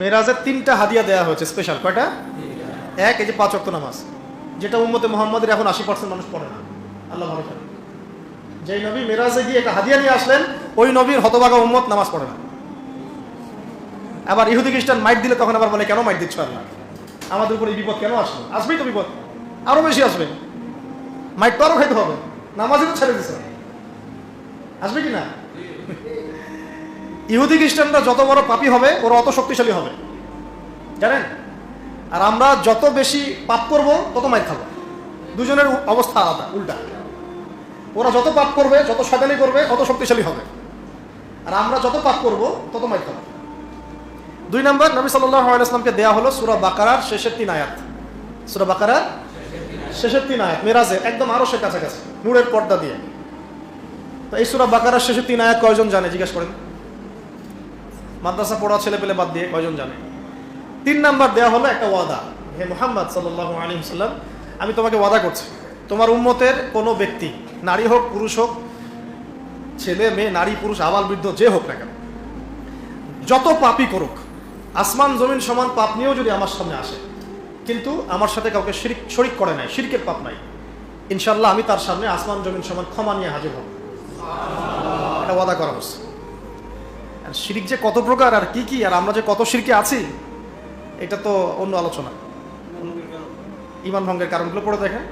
মেরাজের তিনটা হাদিয়া দেওয়া হয়েছে স্পেশাল কয়টা? এক, এই যে পাঁচ অক্ত নামাজ, যেটা উম্মতে মোহাম্মদের এখন আশি পার্সেন্ট মানুষ পড়ে না। আল্লাহ ভালো যেই নবী মেরাজে গিয়ে একটা হাদিয়া নিয়ে আসলেন, ওই নবীর হতবাগা উম্মত নামাজ পড়ে না। আবার ইহুদি খ্রিস্টান মাইট দিলে তখন আবার বলে, কেন মাইট দিচ্ছ আল্লাহ? আমাদের উপরে বিপদ কেন আসলো? আসবেই তো বিপদ। আরও বেশি আসবে। মাইট তো আরও খাইতে হবে। নামাজই তো ছেড়ে দিছে। আসবে কি না? ইহুদি খ্রিস্টানরা যত বড় পাপী হবে, ওরা অত শক্তিশালী হবে। জানেন? আর আমরা যত বেশি পাপ করব, তত মাইর খাব। দুজনের অবস্থা আলাদা, উল্টা। ওরা যত পাপ করবে, যত শয়তানি করবে, তত শক্তিশালী হবে। আর আমরা যত পাপ করব, তত মাইর খাব। দুই নম্বর, নবী সাল্লাহ আলাইসলামকে দেয়া হলো সুরা বাকারার শেষের তিন আয়াত। সুরা বাকারার শেষের তিন আয়াত, মেরাজে, একদম আরও সে কাছাকাছি, নূরের পর্দা দিয়ে। তো এই সুরা বাকারার শেষের তিন আয়াত কয়জন জানে, জিজ্ঞেস করেন? মাদ্রাসা পড়া ছেলে পেলে বাদ দিয়ে কয়জন জানে? তিন নাম্বার দেওয়া হলো একটা ওয়াদা। হে মোহাম্মদ সাল্লাহ আলী সাল্লাম আমি তোমাকে ওয়াদা করছি। তোমার উম্মতের কোনো ব্যক্তি, নারী হোক, পুরুষ হোক, ছেলে, মেয়ে, নারী, পুরুষ, আবাল, বৃদ্ধ, যে হোক না কেন, যত পাপই করুক, আসমান, জমিন সমান পাপ নিয়েও যদি আমার সামনে আসে, কিন্তু আমার সাথে কাউকে শিরিক, শরিক করে নাই, শিরকের পাপ নাই ইনশাল্লাহ আমি তার সামনে আসমান, জমিন সমান ক্ষমা নিয়ে হাজির হব। এটা ওয়াদা করা হচ্ছে। শিরিক যে কত প্রকার আর কি কি, আর আমরা যে কত শিরকে আছি, এটা তো অন্য আলোচনা। ইমান ভঙ্গের কারণগুলো পড়ে দেখেন।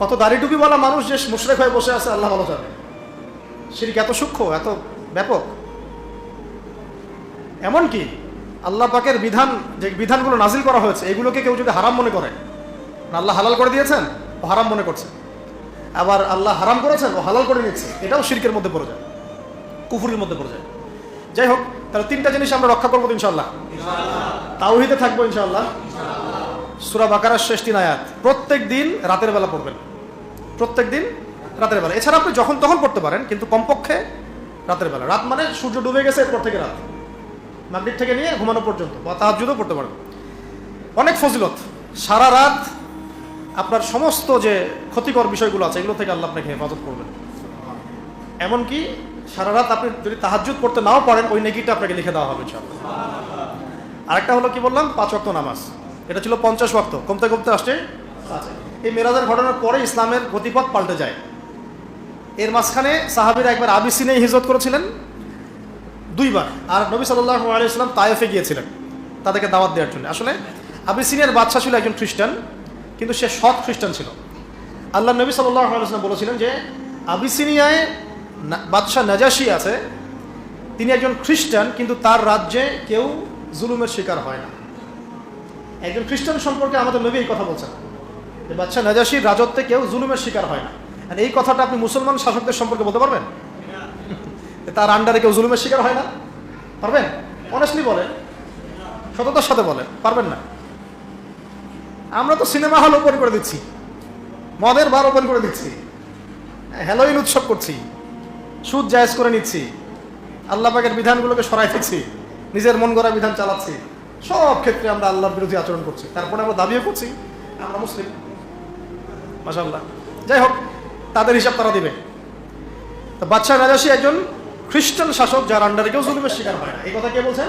কত দাড়ি টুপিওয়ালা মানুষ যে মুশরেক হয়ে বসে আছে, আল্লাহ ভালো জানে। শিরিক এত সূক্ষ্ম, এত ব্যাপক। এমনকি আল্লাহ পাকের বিধান, যে বিধানগুলো নাজিল করা হয়েছে, এগুলোকে কেউ যদি হারাম মনে করে আল্লাহ হালাল করে দিয়েছেন, ও হারাম মনে করছে। আবার আল্লাহ হারাম করেছেন, ও হালাল করে নিচ্ছে, এটাও শিরকের মধ্যে পড়ে যায়। কুফুরির মধ্যে পড়ে যায়। যাই হোক, তাহলে তিনটা জিনিস আমরা রক্ষা করব ইনশাল্লাহ তাওহিদে থাকব ইনশাল্লাহ সুরা বাকারার শেষ তিন আয়াত। প্রত্যেক দিন রাতের বেলা পড়বেন। প্রত্যেক দিন রাতের বেলা। এছাড়া আপনি যখন তখন পড়তে পারেন, কিন্তু কমপক্ষে রাতের বেলা। রাত মানে সূর্য ডুবে গেছে এরপর থেকে রাত। মাগরিব থেকে নিয়ে ঘুমানো পর্যন্ত বা তাহাজুদও পড়তে পারেন। অনেক ফজিলত। সারা রাত আপনার সমস্ত যে ক্ষতিকর বিষয়গুলো আছে, এগুলো থেকে আল্লাহ আপনাকে হেফাজত করবেন। এমনকি সারা রাত আপনি যদি তাহাজুদ করতে নাও পারেন, ওই নেকিটা আপনাকে লিখে দেওয়া হবে, ইনশাআল্লাহ। আরেকটা হলো কি বললাম? পাঁচ ওয়াক্ত নামাজ। এটা ছিল পঞ্চাশ ওয়াক্ত। কমতে কমতে আসছে। এই মেরাজের ঘটনার পরে ইসলামের গতিপথ পাল্টে যায়। এর মাঝখানে সাহাবিরা একবার আবিসিনে হিজরত করেছিলেন, দুইবার। আর নবী সাল্লাহ আলাইসাল্লাম তায়েফে গিয়েছিলেন, তাদেরকে দাওয়াত দেওয়ার জন্য। আসলে আবিসিনিয়ার বাদশাহ ছিল একজন খ্রিস্টান, কিন্তু সে সৎ খ্রিস্টান ছিল। আল্লাহ নবী সাল্লাহ বলেছিলেন যে, আবিসিনিয়ায় বাদশাহ নাজাসি আছে। তিনি একজন খ্রিস্টান, কিন্তু তার রাজ্যে কেউ জুলুমের শিকার হয় না। একজন খ্রিস্টান সম্পর্কে আমাদের নবী এই কথা বলছেন। যে বাদশাহ নাজাসির রাজত্বে কেউ জুলুমের শিকার হয় না। আর এই কথাটা আপনি মুসলমান শাসকদের সম্পর্কে বলতে পারবেন? তার আন্ডারে কেউ জুলুমের শিকার হয় না? পারবেন? অনেস্টলি বলেন, সততার সাথে বলেন, পারবেন না। আমরা তো সিনেমা হল ওপেন করে দিচ্ছি। মদের বার ওপেন করে দিচ্ছি। হ্যালোইন উৎসব করছি। সুদ জায়েজ করে নিচ্ছি। আল্লাহ পাকের বিধানগুলোকে সরাই দিচ্ছি নিজের মন গড়া বিধান চালাচ্ছি। সব ক্ষেত্রে আমরা আল্লাহর বিরোধী আচরণ করছি। তারপরে আমরা দাবিও করছি। আমরা মুসলিম। মাসাল্লাহ যাই হোক, তাদের হিসাব তারা দিবে। তো বাদশাহ রাজাসী একজন খ্রিস্টান শাসক যার আন্ডারে কেউ জুলুমের শিকার হয় না। এই কথা কে বলছেন?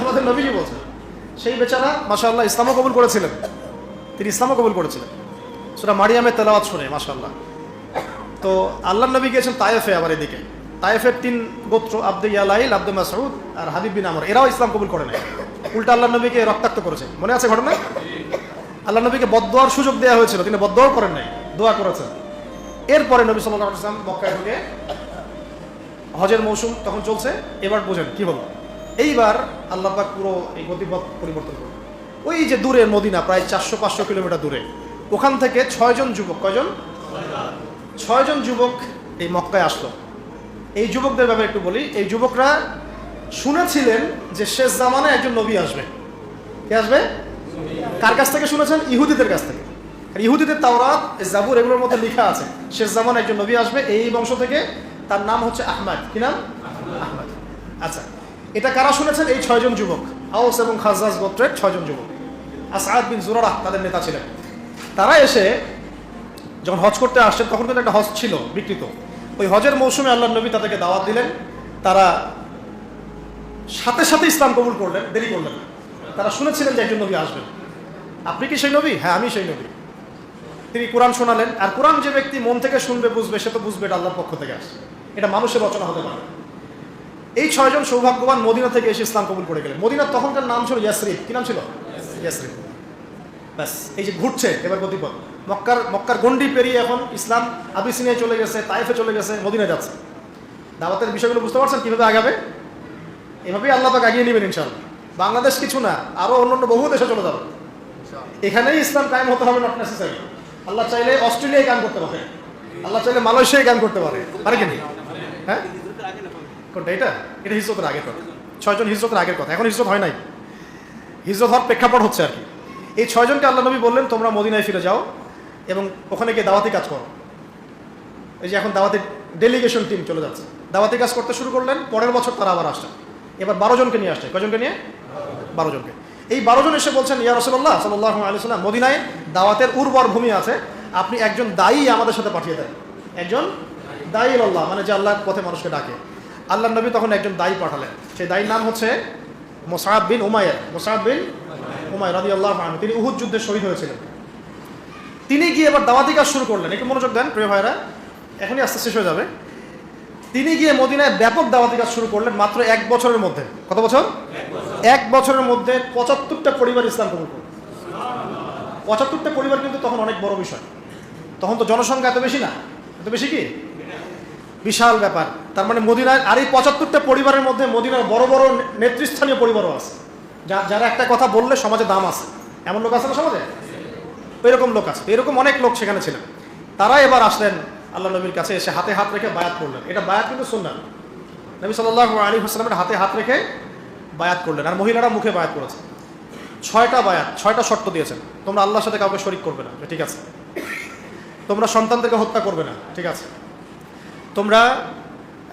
আমাদের নবীজি বলছেন। সেই বেচারা মাসাল্লাহ ইসলামও কবুল করেছিলেন। তিনি ইসলামও কবুল করেছিলেন। সেটা মারিয়ামের তেলাওয়াত শুনে মাসাল্লাহ তো আল্লাহ নবী গিয়েছেন তায়েফে আবার এদিকে। তায়েফের তিন গোত্র, আব্দে ইয়ালাইল আব্দুল মাসউদ আর হাবিব বিন আমর। এরাও ইসলাম কবুল করে নেয় উল্টা আল্লাহ নবীকে রক্তাক্ত করেছে। মনে আছে ঘটনা? আল্লাহ নবীকে বদোয়ার সুযোগ দেওয়া হয়েছিল তিনি বদোয়াও করেন নাই, দোয়া করেছেন। এরপরে নবী সাল্লাহ ইসলাম মক্কায় ঢুকে হজের মৌসুম তখন চলছে। এবার বোঝেন, কি হলো? এইবার আল্লাহ পুরো এই গতিপথ পরিবর্তন করল ওই যে দূরে মদিনা, প্রায় চারশো পাঁচশো কিলোমিটার দূরে, ওখান থেকে ছয়জন যুবক, কয়জন? ছয়জন যুবক এই মক্কায় আসলো। এই যুবকদের ব্যাপারে একটু বলি। এই যুবকরা শুনেছিলেন যে শেষ জামানে একজন নবী আসবে। কে আসবে? কার কাছ থেকে শুনেছেন? ইহুদিদের কাছ থেকে। ইহুদিদের তাওরাত জাবুর, এগুলোর মধ্যে লেখা আছে, শেষ জামানে একজন নবী আসবে। এই বংশ থেকে তার নাম হচ্ছে আহমদ। কি নাম? আহমদ। আচ্ছা এটা কারা শুনেছেন? এই ছয়জন যুবক। আউস এবং খাজাজ গোত্রের ছয়জন যুবক। আসাদ বিন জুরারাহ তাদের নেতা ছিলেন। তারা এসে যখন হজ করতে আসছেন, তখন কিন্তু একটা হজ ছিল বিকৃত। ওই হজের মৌসুমে আল্লাহ নবী তাদেরকে দাওয়াত দিলেন। তারা সাথে সাথে ইসলাম কবুল করলেন, দেরি করলেন তারা শুনেছিলেন যে একজন নবী আসবেন। আপনি কি সেই নবী? হ্যাঁ আমি সেই নবী। তিনি কোরআন শোনালেন, আর কোরআন যে ব্যক্তি মন থেকে শুনবে, বুঝবে, সে তো বুঝবে এটা আল্লাহর পক্ষ থেকে আসে এটা মানুষের রচনা হতে পারে। এই ছয়জন সৌভাগ্যবান মদিনা থেকে এসে ইসলাম কবুল করে গেলেন। মদিনার তখনকার নাম ছিল ইয়াসরিফ। কি নাম ছিল? ইয়াসরিফ। ব্যাস এই যে ঘুরছে এবার গতিপথ মক্কার মক্কার গন্ডি পেরিয়ে এখন ইসলাম আবিসিনিয়ায় চলে গেছে তাইফে চলে গেছে মদিনায় যাচ্ছে। দাওয়াতের বিষয়গুলো বুঝতে পারছেন কীভাবে আগাবে? এভাবেই আল্লাহ পাক আগিয়ে নেবেন ইনশাল্লাহ বাংলাদেশ কিছু না আরও অন্য অন্য বহু দেশে চলে যাবে। এখানেই ইসলাম কায়েম হতে হবে নট নেসেসারি আল্লাহ চাইলে অস্ট্রেলিয়ায় কাম করতে পারে। আল্লাহ চাইলে মালয়েশিয়ায় কাম করতে পারে। পারে কি? হ্যাঁ? কোনটা এটা? এটা হিজরতের আগের কথা। ছয়জন হিজরতের আগের কথা। এখন হিজরত হয় নাই। হিজরত হওয়ার প্রেক্ষাপট হচ্ছে আর কি। এই ছয়জনকে আল্লাহ নবী বললেন, তোমরা মদিনায় ফিরে যাও এবং ওখানে গিয়ে দাওয়াতি কাজ করো। এই যে এখন দাওয়াতি ডেলিগেশন টিম চলে যাচ্ছে। দাওয়াতি কাজ করতে শুরু করলেন, পরের বছর তারা আবার আসছে। এবার বারো জনকে নিয়ে আসছে। কজনকে নিয়ে? বারো জনকে। এই বারো জন এসে বলছেন, ইয়া রসল্লাহ সাল্লাহ আলিয়াল্লাম মদিনায় দাওয়াতের উর্বর ভূমি আছে। আপনি একজন দায়ী আমাদের সাথে পাঠিয়ে দেন। একজন দায়ী আল্লাহ মানে যে আল্লাহর পথে মানুষকে ডাকে। আল্লাহ নবী তখন একজন দায়ী পাঠালেন। সেই দায়ীর নাম হচ্ছে মোসাহাব বিন উমায়ের মোসাহাব বিন উমায় রাদি আল্লাহ তিনি উহুদ যুদ্ধে শহীদ হয়েছিলেন। তিনি গিয়ে এবার দাওয়াতি কাজ শুরু করলেন। একটু মনোযোগ দেন, প্রিয় ভাইরা এখনই আস্তে শেষ হয়ে যাবে। তিনি গিয়ে মদিনায় ব্যাপক দাওয়াতি কাজ শুরু করলেন মাত্র এক বছরের মধ্যে। কত বছর? এক বছরের মধ্যে পঁচাত্তরটা পরিবার ইসলাম কবুল করল। পঁচাত্তরটা পরিবার কিন্তু তখন অনেক বড় বিষয়। তখন তো জনসংখ্যা এত বেশি না? এত বেশি কি? বিশাল ব্যাপার। তার মানে মদিনায় আর এই পঁচাত্তরটা পরিবারের মধ্যে মদিনার বড় বড় নেতৃস্থানীয় পরিবারও আছে। যারা একটা কথা বললে সমাজে দাম আছে। এমন লোক আছে না সমাজে? এরকম লোক আছে। এরকম অনেক লোক সেখানে ছিলেন। তারা এবার আসলেন আল্লাহ নবীর কাছে, এসে হাতে হাত রেখে বায়াত করলেন। এটা বায়াত কিন্তু শুনলেন নবী সাল্লাহ আলী হাসলামের হাতে হাত রেখে বায়াত করলেন। আর মহিলারা মুখে বায়াত করেছে। ছয়টা বায়াত, ছয়টা শর্ত দিয়েছেন। তোমরা আল্লাহর সাথে কাউকে শরিক করবে না। ঠিক আছে। তোমরা সন্তানদেরকে হত্যা করবে না। ঠিক আছে। তোমরা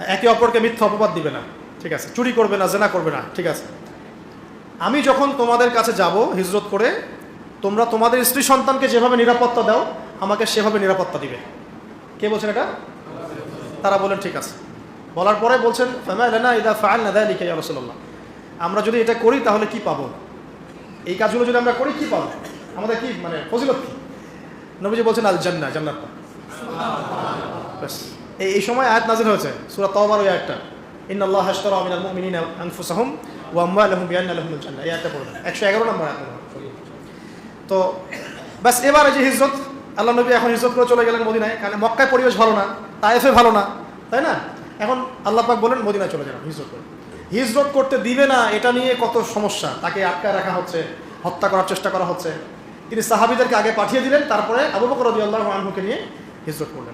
একে অপরকে মিথ্যা অপবাদ দিবে না। ঠিক আছে। চুরি করবে না, জেনা করবে না। ঠিক আছে। আমি যখন তোমাদের কাছে যাব হিজরত করে, তোমরা তোমাদের স্ত্রী সন্তানকে যেভাবে নিরাপত্তা দাও, আমাকে সেভাবে নিরাপত্তা দিবে। কে বলছেন এটা? তারা বলেন ঠিক আছে। বলার পরে বলছেন ফামালানা ইদা ফাআলনা যালিকা ইয়া রাসূলুল্লাহ। আমরা যদি এটা করি, তাহলে কি পাবো? এই কাজগুলো যদি আমরা করি, কি পাবো? আমাদের কি মানে ফজিলত কি? নবীজি বলছেন, আল জান্নাহ জান্নাত এই সময় আয়াত নাজিল হয়েছে। সূরা তাওবার ওই আয়াতটা। ইন্নাল্লাহ হাশতারা মিনাল মুমিনিনা আনফুসাহুম ওয়া আমওয়ালাহুম বিআন্না লাহুমুল জান্নাহ এই আয়াতটা পড়বেন 111 নম্বর আয়াত তো ব্যাস, এবারে যে হিজরত, আল্লাহ নবী এখন হিজরত করে চলে গেলেন মদিনায়। কারণ মক্কায় পরিবেশ ভালো না তাইফে ভালো না, তাই না? এখন আল্লাহ পাক বলেন, মদিনায় চলে যান হিজরত করে। হিজরত করতে দিবে না, এটা নিয়ে কত সমস্যা। তাকে আটকায় রাখা হচ্ছে, হত্যা করার চেষ্টা করা হচ্ছে। তিনি সাহাবিদেরকে আগে পাঠিয়ে দিলেন, তারপরে আবু বকর রাদিয়াল্লাহু আনহুকে নিয়ে হিজরত করলেন।